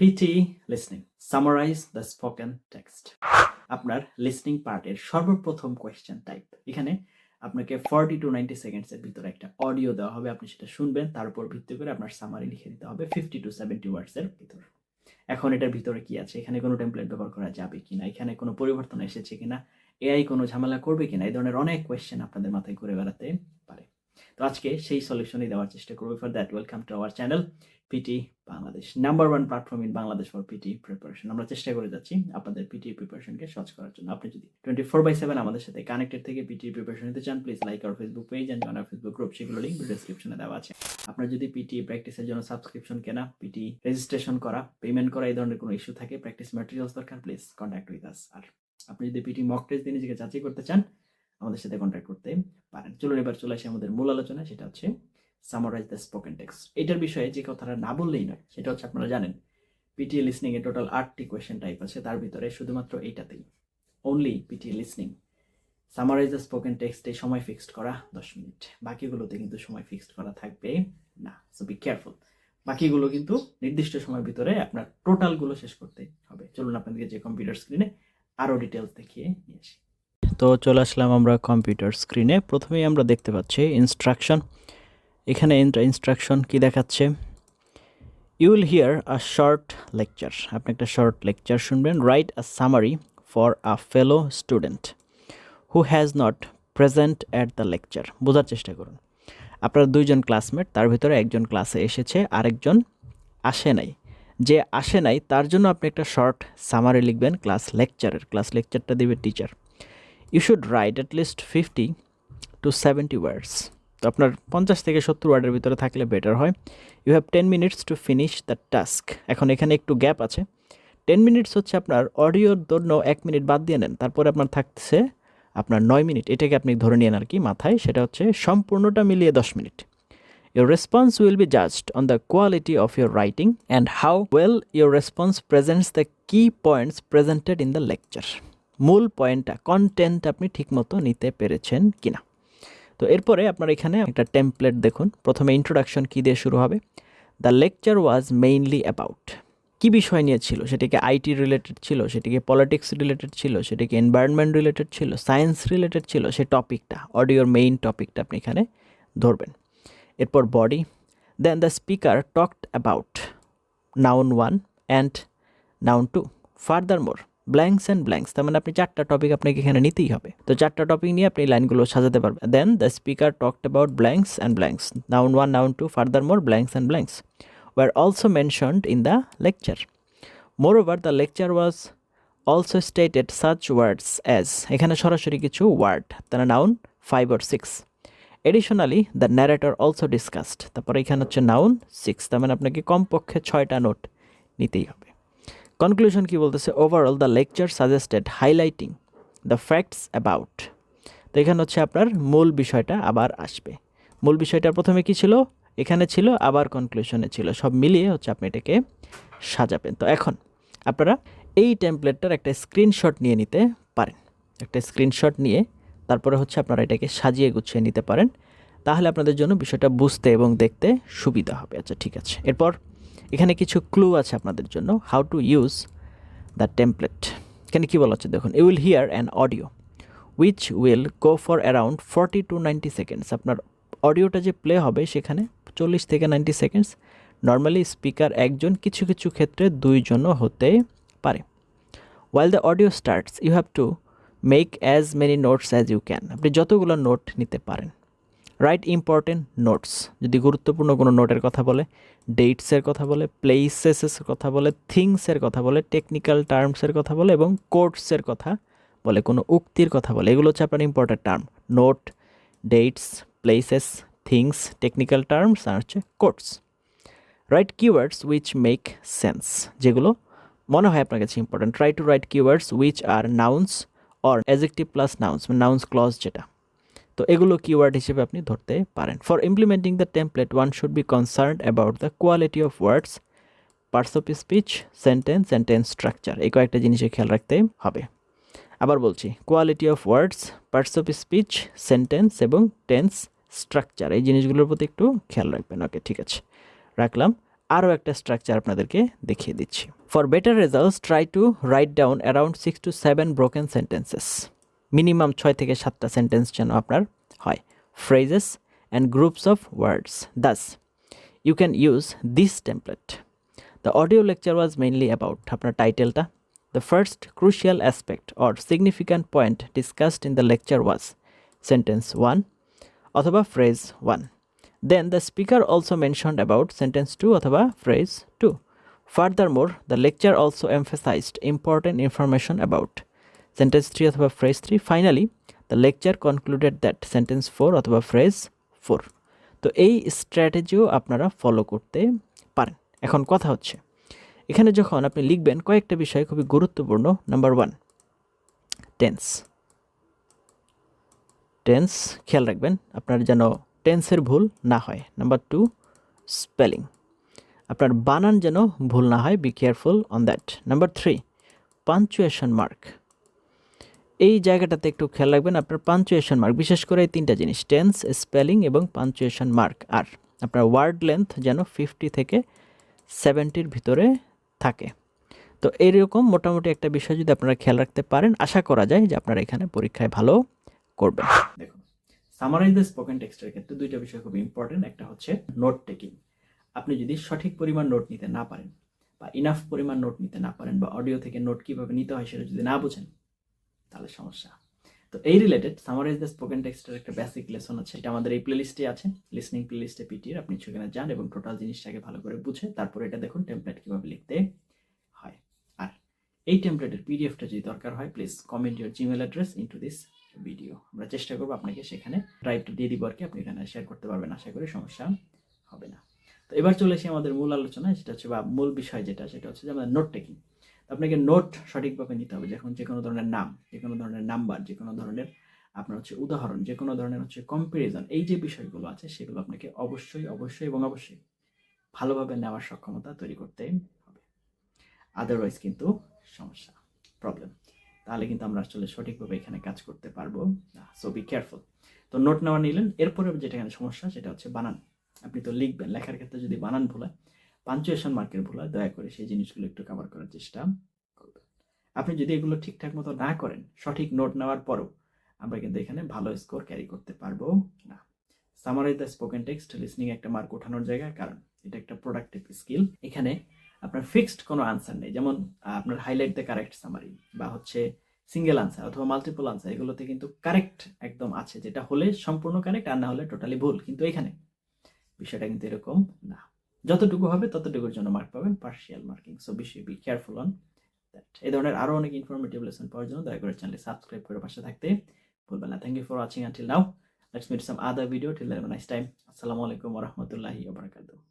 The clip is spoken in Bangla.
PT listening summarize the spoken text আপনার লিসনিং পার্টের সর্বপ্রথম কোয়েশ্চেন টাইপ এখানে আপনাকে ফর্টি টু নাইনটি সেকেন্ডসের ভিতরে একটা অডিও দেওয়া হবে, আপনি সেটা শুনবেন, তার উপর ভিত্তি করে আপনার সামারি লিখে দিতে হবে ফিফটি টু সেভেন্টি ওয়ার্ডসের ভিতর। এখন এটার ভিতরে কি আছে? এখানে কোনো টেমপ্লেট ব্যবহার করা যাবে কিনা? এখানে কোনো পরিবর্তন এসেছে কিনা? এআই কোনো ঝামেলা করবে কিনা? এই ধরনের অনেক কোয়েশ্চেন আপনাদের মাথায় ঘুরে বেড়াতে পারে। তো আজকে সেই সলিউশনই দেওয়ার চেষ্টা করব for that welcome to our channel PT Bangladesh number one platform in Bangladesh for PT preparation আমরা চেষ্টা করে যাচ্ছি আপনাদের পিটি প্রিপারেশনকে সহজ করার জন্য। আপনি যদি টোয়েন্টি ফোর বাই সেভেন আমাদের সাথে কানেক্টেড থেকে পিটি প্রিপারেশন নিতে চান please like R Facebook page and join Facebook group সেগুলো লিঙ্ক ডিসক্রিপশনে দেওয়া আছে। আপনার যদি পিটি প্র্যাকটিসের জন্য সাবস্ক্রিপশন কেনা পিটি রেজিস্ট্রেশন করা পেমেন্ট করা এই ধরনের কোনো ইস্যু থাকে প্র্যাকটিস ম্যাটেরিয়ালস দরকার প্লিজ কন্ট্যাক্ট উইথ আস আর আপনি যদি পিটি মক টেস্ট দিয়ে নিজেকে যাচাই করতে চান আমাদের সাথে কন্ট্যাক্ট করতে পারেন। চলুন এবার চলে আসি আমাদের মূল আলোচনা সেটা হচ্ছে সামারাইজ দ্য স্পোকেন টেক্সট এটার বিষয়ে যে কথাটা না বললেই নয়, সেটা হচ্ছে আপনারা জানেন পিটিএ লিসনিং এ টোটাল আটটি কোয়েশ্চেন টাইপ আছে, তার ভিতরে শুধুমাত্র এইটাতেই only PTE listening summarize the spoken টেক্সটে সময় ফিক্সড করা দশ মিনিট। বাকিগুলোতে কিন্তু সময় ফিক্সড করা থাকবে না। সো বি কেয়ারফুল বাকিগুলো কিন্তু নির্দিষ্ট সময়ের ভিতরে আপনার টোটালগুলো শেষ করতে হবে। চলুন আপনাদেরকে যে কম্পিউটার স্ক্রিনে আরও ডিটেলস দেখিয়ে নিয়ে আসি। তো চলে আসলাম আমরা কম্পিউটার স্ক্রিনে প্রথমেই আমরা দেখতে পাচ্ছি ইনস্ট্রাকশন এখানে ইনস্ট্রাকশন কি দেখাচ্ছে? You will hear a short lecture আপনি একটা শর্ট লেকচার শুনবেন। Write a summary for a fellow student who has not present at the lecture বোঝার চেষ্টা করুন। আপনার দুইজন ক্লাসমেট তার ভিতরে একজন ক্লাসে এসেছে, আরেকজন আসে নাই। যে আসে নাই, তার জন্য আপনি একটা শর্ট সামারি লিখবেন ক্লাস লেকচারের ক্লাস লেকচারটা দেবে teacher you should write at least fifty to seventy words তো আপনার পঞ্চাশ থেকে সত্তর ওয়ার্ডের ভিতরে থাকলে বেটার হয়। You have ten minutes to finish the task এখন এখানে একটু গ্যাপ আছে। টেন মিনিটস হচ্ছে আপনার অডিওর জন্য এক মিনিট বাদ দিয়ে নেন। তারপরে আপনার থাকছে আপনার নয় মিনিট এটাকে আপনি ধরে নিন আর কি মাথায়। সেটা হচ্ছে সম্পূর্ণটা মিলিয়ে দশ minute Your response will be judged on the quality of your writing and how well your response presents the key points presented in the lecture. মূল পয়েন্টটা কন্টেন্ট আপনি ঠিকমতো নিতে পেরেছেন কিনা। তো এরপরে আপনার এখানে একটা টেমপ্লেট দেখুন। প্রথমে ইন্ট্রোডাকশন কী দিয়ে শুরু হবে? The lecture was mainly about কী বিষয় নিয়ে ছিল? সেটিকে আইটি রিলেটেড ছিল, সেটিকে পলিটিক্স রিলেটেড ছিল, সেটিকে এনভায়রনমেন্ট রিলেটেড ছিল সায়েন্স রিলেটেড ছিল, সে টপিকটা অডিওর মেইন টপিকটা আপনি এখানে ধরবেন। এরপর body then the speaker talked about noun one and noun two furthermore blanks and blanks তার মানে আপনি চারটা টপিক আপনাকে এখানে নিতেই হবে। তো চারটা টপিক নিয়ে আপনি লাইনগুলো সাজাতে পারবেন। Then the speaker talked about blanks and blanks noun one noun two furthermore blanks and blanks were also mentioned in the lecture moreover the lecture was also stated such words as এখানে সরাসরি কিছু ওয়ার্ড তারা noun five or six additionally the narrator also discussed তারপরে এখানে হচ্ছে নাউন সিক্স তার মানে আপনাকে কমপক্ষে ছয়টা নোট নিতেই হবে। কনক্লুশন কি বলতেছে? Overall the lecture suggested highlighting the facts about তো এখানে হচ্ছে আপনার মূল বিষয়টা আবার আসবে। মূল বিষয়টা প্রথমে কি ছিল? এখানে ছিল, আবার কনক্লুশনে ছিল। সব মিলিয়ে হচ্ছে আপনি এটাকে সাজাবেন। তো এখন আপনারা এই টেমপ্লেটটার একটা স্ক্রিনশট নিয়ে নিতে পারেন। একটা স্ক্রিনশট নিয়ে তারপরে হচ্ছে আপনারা এটাকে সাজিয়ে গুছিয়ে নিতে পারেন। তাহলে আপনাদের জন্য বিষয়টা বুঝতে এবং দেখতে সুবিধা হবে। আচ্ছা ঠিক আছে। এরপর এখানে কিছু ক্লু আছে আপনাদের জন্য how to use the template এখানে কী বলা হচ্ছে দেখুন you will hear an audio which will go for around forty to ninety seconds আপনার অডিওটা যে প্লে হবে সেখানে চল্লিশ থেকে নাইনটি সেকেন্ডস নর্মালি স্পিকার একজন কিছু কিছু ক্ষেত্রে দুইজনও হতে পারে। While the audio starts you have to make as many notes as you can আপনি যতগুলো নোট নিতে পারেন। রাইট ইম্পর্টেন্ট নোটস যদি গুরুত্বপূর্ণ কোনো নোটের কথা বলে ডেটসের কথা বলে প্লেসেসের কথা বলে থিংসের কথা বলে টেকনিক্যাল টার্মসের কথা বলে এবং কোর্টসের কথা বলে, কোনো উক্তির কথা বলে, এগুলো হচ্ছে আপনার important term note dates places things technical terms আর হচ্ছে quotes right keywords which make sense যেগুলো মনে হয় আপনার কাছে important try to write keywords which are nouns or adjective plus nouns noun clause যেটা। তো এগুলো কিওয়ার্ড হিসেবে আপনি ধরতে পারেন। For implementing the template one should be concern about the quality of words parts of speech sentence and tense structure এই কয়েকটা জিনিসে খেয়াল রাখতে হবে। আবার বলছি quality of words parts of speech sentence এবং টেন্স স্ট্রাকচার এই জিনিসগুলোর প্রতি একটু খেয়াল রাখবেন। ওকে, ঠিক আছে। রাখলাম। আরও একটা স্ট্রাকচার আপনাদেরকে দেখিয়ে দিচ্ছি। For better results try to write down around six to seven broken sentences minimum ছয় থেকে সাতটা সেন্টেন্স যেন আপনার হয়। Phrases and groups of words thus you can use this template the audio lecture was mainly about আপনার টাইটেলটা the first crucial aspect or significant point discussed in the lecture was sentence one অথবা phrase one then the speaker also mentioned about sentence two অথবা phrase two furthermore the lecture also emphasized important information about sentence three অথবা phrase three finally the lecture concluded that sentence four অথবা ফ্রেজ ফোর তো এই স্ট্র্যাটেজিও আপনারা ফলো করতে পারেন। এখন কথা হচ্ছে, এখানে যখন আপনি লিখবেন, কয়েকটা বিষয় খুবই গুরুত্বপূর্ণ। নাম্বার ওয়ান টেন্স টেন্স খেয়াল রাখবেন, আপনার যেন টেন্সের ভুল না হয়। নাম্বার টু স্পেলিং আপনার বানান যেন ভুল না হয় be careful on that number three punctuation mark এই জায়গাটাতে একটু খেয়াল রাখবেন, আপনার পাঞ্চুয়েশন মার্ক বিশেষ করে এই তিনটা জিনিস টেন্স স্পেলিং এবং পাঞ্চুয়েশন মার্ক আর আপনার ওয়ার্ড লেন্থ যেন ফিফটি থেকে সেভেন্টির ভিতরে থাকে। তো এইরকম মোটামুটি একটা বিষয় যদি আপনারা খেয়াল রাখতে পারেন, আশা করা যায় যে আপনারা এখানে পরীক্ষায় ভালো করবেন। দেখুন সামারাইজ দ্য স্পোকেন টেক্সটের ক্ষেত্রে দুইটা বিষয় খুব ইম্পর্টেন্ট একটা হচ্ছে নোট টেকিং আপনি যদি সঠিক পরিমাণ নোট নিতে না পারেন বা ইনাফ পরিমাণ নোট নিতে না পারেন বা অডিও থেকে নোট কীভাবে নিতে হয় সেটা যদি না বুঝেন তাহলে সমস্যা। তো এই রিলেটেড সামারাইজ দ্য স্পোকেন টেক্সটের একটা বেসিক লেসন আছে। এটা আমাদের এই প্লেলিস্টে আছে। লিসনিং প্লেলিস্টে পিটির আপনি সেখানে যান এবং টোটাল জিনিসটাকে ভালো করে বুঝে তারপরে এটা দেখুন টেমপ্লেট কীভাবে লিখতে হয়। আর এই টেমপ্লেটের পিডিএফটা যদি দরকার হয় please comment your Gmail address into this video আমরা চেষ্টা করব আপনাকে সেখানে ড্রাইভটা দিয়ে দিব আর কি। আপনি এখানে শেয়ার করতে পারবেন। আশা করি সমস্যা তো এবার চলে এসে আমাদের মূল আলোচনায়, সেটা হচ্ছে বা মূল বিষয় যেটা, সেটা হচ্ছে যে আমাদের নোট টেকিং আপনাকে নোট সঠিকভাবে নিতে হবে যখন যে কোনো ধরনের নাম, যে কোনো ধরনের নাম্বার যে কোনো ধরনের আপনার হচ্ছে উদাহরণ, যে কোনো ধরনের হচ্ছে কম্পারিজন এই যে বিষয়গুলো আছে, সেগুলো আপনাকে অবশ্যই অবশ্যই এবং অবশ্যই ভালোভাবে নেওয়ার সক্ষমতা তৈরি করতে হবে। আদারওয়াইজ কিন্তু সমস্যা প্রবলেম তাহলে কিন্তু আমরা আসলে সঠিকভাবে এখানে কাজ করতে পারব। সো বি কেয়ারফুল তো নোট নেওয়া নিলেন, এরপরে যেটা এখানে সমস্যা, সেটা হচ্ছে বানান আপনি তো লিখবেন, লেখার ক্ষেত্রে যদি বানান ভুল হয় পাঞ্চুয়েশন মার্কের ভুল হয় দয়া করে সেই জিনিসগুলো একটু কভার করার চেষ্টা করবেন। আপনি যদি এগুলো ঠিকঠাক মতো না করেন, সঠিক নোট নেওয়ার পরও আমরা কিন্তু এখানে ভালো স্কোর ক্যারি করতে পারব না। Summarize the spoken text listening একটা মার্ক ওঠানোর জায়গা, কারণ এটা একটা প্রোডাক্টিভ স্কিল এখানে আপনার ফিক্সড কোনো আনসার নেই, যেমন আপনার হাইলাইট দ্য কারেক্ট সামারি বা হচ্ছে সিঙ্গেল আনসার অথবা মাল্টিপল আনসার এগুলোতে কিন্তু কারেক্ট একদম আছে, যেটা হলে সম্পূর্ণ কারেক্ট আর না হলে টোটালি ভুল, কিন্তু এখানে বিষয়টা কিন্তু এরকম না। যতটুকু হবে ততটুকুর জন্য মার্ক পাবেন পার্শিয়াল মার্কিং সো বেশি বি কেয়ারফুল অন দ্যাট এই ধরনের আরও অনেক ইনফরমেটিভ লেসন পাওয়ার জন্য দয়া করে চ্যানেলে সাবস্ক্রাইব করে পাশে থাকতে ভুলবেন না। Thank you for watching until now let's meet some other video till nice time আসসালামু আলাইকুম রহমতুল্লাহি ওবরাকাতুহ